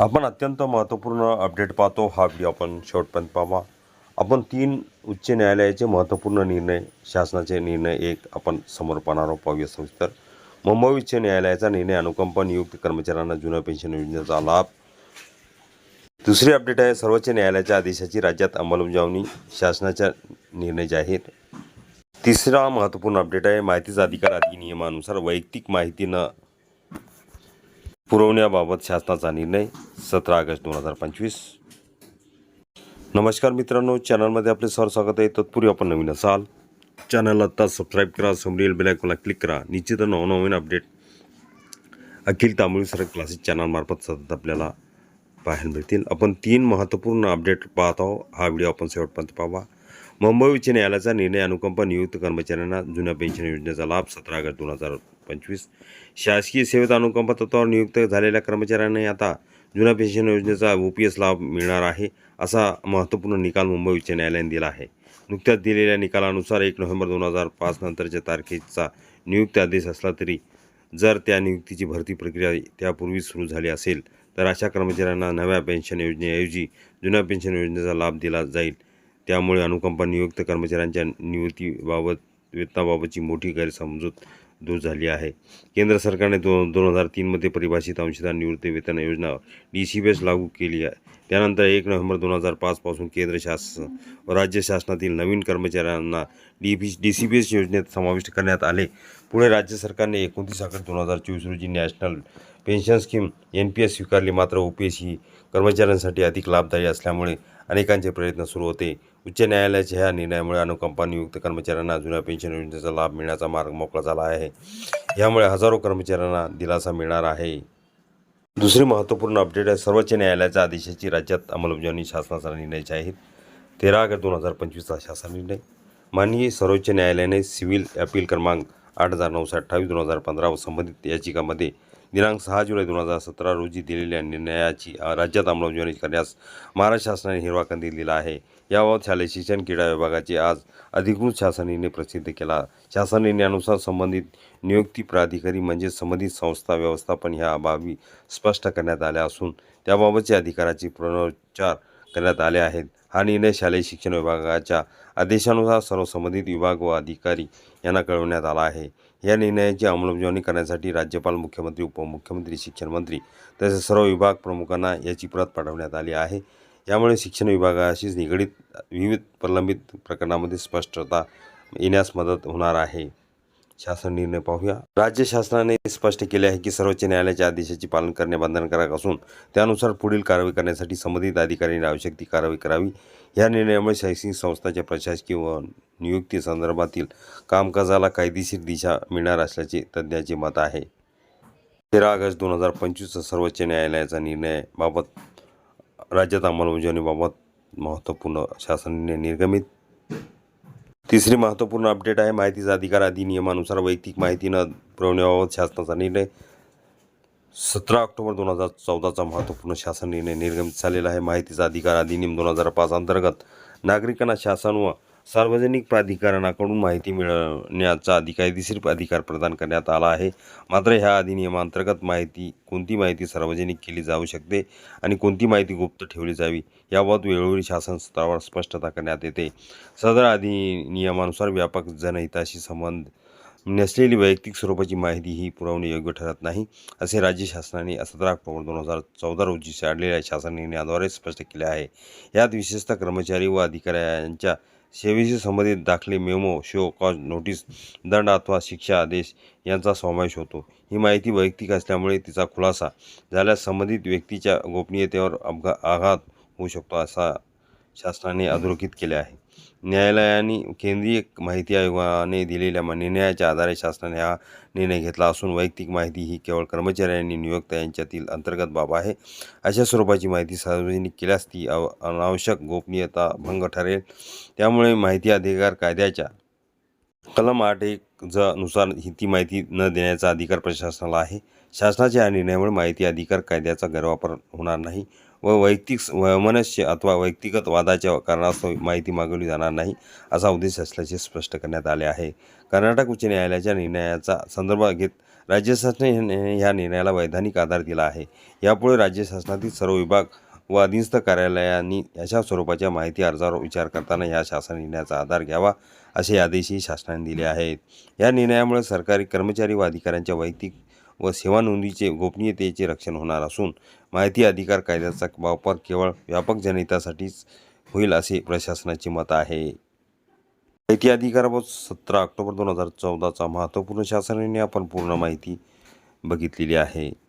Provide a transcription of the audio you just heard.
आपण अत्यंत महत्त्वपूर्ण अपडेट पाहतो. हा व्हिडिओ आपण शेवटपर्यंत पाहावा. आपण तीन उच्च न्यायालयाचे महत्त्वपूर्ण निर्णय शासनाचे निर्णय एक आपण समोर पाहणार आहोत पाहूया सविस्तर. मुंबई उच्च न्यायालयाचा निर्णय अनुकंप नियुक्त कर्मचाऱ्यांना जुन्या पेन्शन योजनेचा लाभ. दुसरी अपडेट आहे सर्वोच्च न्यायालयाच्या आदेशाची राज्यात अंमलबजावणी शासनाचा निर्णय जाहीर. तिसरा महत्त्वपूर्ण अपडेट आहे माहितीचा अधिकार अधिनियमानुसार वैयक्तिक माहिती न पुरवण्याबाबत शासनाचा निर्णय सतरा ऑगस्ट दोन हजार पंचवीस. नमस्कार मित्रांनो चॅनलमध्ये आपले सर स्वागत आहे. तत्पूर्वी आपण नवीन असाल चॅनलला आत्ता सबस्क्राईब करा समोरील बेलायकॉनला क्लिक करा. निश्चित नवनवीन update Akhil Tamboli sir classes चॅनलमार्फत सतत आपल्याला पाहायला मिळतील. आपण तीन महत्त्वपूर्ण अपडेट पाहत आहोत. हा व्हिडिओ आपण शेवटपर्यंत पाहावा. मुंबई उच्च न्यायालयाचा निर्णय अनुकंप नियुक्त कर्मचाऱ्यांना जुन्या पेन्शन योजनेचा लाभ सतरा ऑगस्ट दोन हजार पंचवीस. शासकीय सेवेत अनुकंप तत्वावर नियुक्त झालेल्या कर्मचाऱ्यांनी आता जुन्या पेन्शन योजनेचा ओ पी एस लाभ मिळणार आहे असा महत्त्वपूर्ण निकाल मुंबई उच्च न्यायालयाने दिला आहे. नुकत्याच दिलेल्या निकालानुसार एक नोव्हेंबर दोन हजार पाच नंतरच्या तारखेचा नियुक्ती आदेश असला तरी जर त्या नियुक्तीची भरती प्रक्रिया त्यापूर्वीच सुरू झाली असेल तर अशा कर्मचाऱ्यांना नव्या पेन्शन योजनेऐवजी जुन्या पेन्शन योजनेचा लाभ दिला जाईल. त्यामुळे अनुकंपा नियुक्त कर्मचाऱ्यांच्या नियुक्तीबाबत वेतनाबाबतची मोठी गैरसमजूत दूर झाली आहे. केंद्र सरकारने दोन दोन हजार तीनमध्ये परिभाषित अंशदार निवृत्ती वेतन योजना डी सी बी एस लागू केली आहे. त्यानंतर एक नोव्हेंबर दोन हजार पाचपासून केंद्र शासन व राज्य शासनातील नवीन कर्मचाऱ्यांना D B D C B S योजनेत समाविष्ट करण्यात आले. पुढे राज्य सरकारने एकोणतीस ऑगस्ट दोन हजार चोवीस रोजी national pension scheme N P S स्वीकारली मात्र ओ पी एस ही कर्मचाऱ्यांसाठी अधिक लाभदायी असल्यामुळे अनेकांचे प्रयत्न सुरू होते. उच्च न्यायालयाच्या ह्या निर्णयामुळे अनुकंपा नियुक्त कर्मचाऱ्यांना जुन्या पेन्शन योजनेचा लाभ मिळण्याचा मार्ग मोकळा झाला आहे. यामुळे हजारो कर्मचाऱ्यांना दिलासा मिळणार आहे. दुसरी महत्त्वपूर्ण अपडेट आहे. सर्वोच्च न्यायालयाच्या आदेशाची राज्यात अंमलबजावणी शासनाचा निर्णय जाहीर तेरा ऑगस्ट दोन हजार पंचवीसचा शासन निर्णय. माननीय सर्वोच्च न्यायालयाने सिव्हिल अपील क्रमांक आठ हजार नऊशे अठ्ठावीस दोन हजार पंधरा व संबंधित याचिकामध्ये दिनांक सहा जुलै दोन हजार सतरा रोजी दिलेल्या निर्णयाची राज्यात अंमलबजावणी करण्यास महाराष्ट्र शासनाने हिरवा कंदील दिला आहे. याबाबत शालेय शिक्षण क्रीडा विभागाचे आज अधिकृत शासन निर्णय प्रसिद्ध केला. शासन निर्णयानुसार संबंधित नियुक्ती प्राधिकारी म्हणजे संबंधित संस्था व्यवस्थापन ह्या बाबी स्पष्ट करण्यात आल्या असून त्याबाबतचे अधिकाराचे पुनरुच्चार करण्यात आले आहेत. हा निर्णय शालेय शिक्षण विभागाच्या आदेशानुसार सर्व संबंधित विभाग व अधिकारी यांना कळवण्यात आला आहे. या निर्णयाची अंमलबजावणी करण्यासाठी राज्यपाल मुख्यमंत्री उपमुख्यमंत्री शिक्षण मंत्री तसेच सर्व विभाग प्रमुखांना याची प्रत पाठवण्यात आली आहे. यामुळे शिक्षण विभागाशीच निगडीत विविध प्रलंबित प्रकरणामध्ये स्पष्टता येण्यास मदत होणार आहे. शासन निर्णय पाहूया. राज्य शासनाने स्पष्ट केले आहे की सर्वोच्च न्यायालयाच्या आदेशाचे पालन करणे बंधनकारक असून त्यानुसार पुढील कारवाई करण्यासाठी संबंधित अधिकाऱ्यांनी आवश्यक ती कारवाई करावी. या निर्णयामुळे शैक्षणिक संस्थांच्या प्रशासकीय व नियुक्ती संदर्भातील कामकाजाला कायदेशीर दिशा मिळणार असल्याचे तज्ज्ञाचे मत आहे. तेरा ऑगस्ट दोन हजार पंचवीसचा सर्वोच्च न्यायालयाचा निर्णयाबाबत राज्यात अंमलबजावणीबाबत महत्त्वपूर्ण शासनाने निर्गमित तिसरी महत्त्वपूर्ण अपडेट आहे माहितीचा अधिकार अधिनियमानुसार वैयक्तिक माहिती न पुरवण्याबाबत शासनाचा निर्णय. सतरा ऑक्टोबर दोन हजार चौदाचा महत्त्वपूर्ण शासन निर्णय निर्गमित झालेला आहे. माहितीचा अधिकार अधिनियम दोन हजार पाच अंतर्गत नागरिकांना शासन व सार्वजनिक प्राधिकरणाकडून माहिती मिळवण्याचा अधि कायदेशीर अधिकार प्रदान करण्यात आला आहे. मात्र ह्या अधिनियमांतर्गत माहिती कोणती माहिती सार्वजनिक केली जाऊ शकते आणि कोणती माहिती गुप्त ठेवली जावी याबाबत वेळोवेळी शासन स्तरावर स्पष्टता करण्यात येते. सदर अधिनियमानुसार व्यापक जनहिताशी संबंध नसलेली वैयक्तिक स्वरूपाची माहिती ही पुरवणे योग्य ठरत नाही असे राज्य शासनाने सतरा ऑक्टोबर दोन हजार चौदा रोजी काढलेल्या शासन निर्णयाद्वारे स्पष्ट केले आहे. यात विशेषतः कर्मचारी व अधिकाऱ्यांच्या सेवेशी संबंधित दाखले मेमो शो कॉज नोटीस दंड अथवा शिक्षा आदेश यांचा समावेश होतो. ही माहिती वैयक्तिक असल्यामुळे तिचा खुलासा झाल्यास संबंधित व्यक्तीच्या गोपनीयतेवर अपघा आघात होऊ शकतो असा शासनाने अधोरेखित केले आहे. न्यायालयाने केंद्रीय माहिती आयोगाने दिलेल्या म- निर्णयाच्या आधारे शासनाने हा निर्णय घेतला असून वैयक्तिक माहिती ही केवळ कर्मचारी आणि नियोक्ता यांच्यातील अंतर्गत बाब आहे. अशा स्वरूपाची माहिती सार्वजनिक केल्यास ती अव अनावश्यक गोपनीयता भंग ठरेल. त्यामुळे माहिती अधिकार कायद्याच्या कलम आठ एक ज नुसार ही ती माहिती न देण्याचा अधिकार प्रशासनाला आहे. शासनाच्या या निर्णयामुळे माहिती अधिकार कायद्याचा गैरवापर होणार नाही. व वैयक्तिक स- वैमनस्य अथवा व्यक्तिगत वादाच्या कारणास्तव माहिती मागवली जाणार नाही असा उद्देश असल्याचे स्पष्ट करण्यात आले आहे. कर्नाटक उच्च न्यायालयाच्या निर्णयाचा संदर्भ घेत राज्य शासनाने ह्या निर्णयाला वैधानिक आधार दिला आहे. यापुढे राज्य शासनातील सर्व विभाग व अधीनस्थ कार्यालयांनी अशा स्वरूपाच्या माहिती अर्जावर विचार करताना या शासन निर्णयाचा आधार घ्यावा असे आदेशही शासनाने दिले आहेत. या निर्णयामुळे सरकारी कर्मचारी व अधिकाऱ्यांच्या वैयक्तिक व सेवा नोंदीचे गोपनीयतेचे रक्षण होणार असून माहिती अधिकार कायद्याचा वापर केवळ व्यापक जनहितासाठीच होईल असे प्रशासनाचे मत आहे. माहिती अधिकाराबाबत सतरा ऑक्टोबर दोन हजार चौदाचा महत्त्वपूर्ण शासनाने आपण पूर्ण माहिती बघितलेली आहे.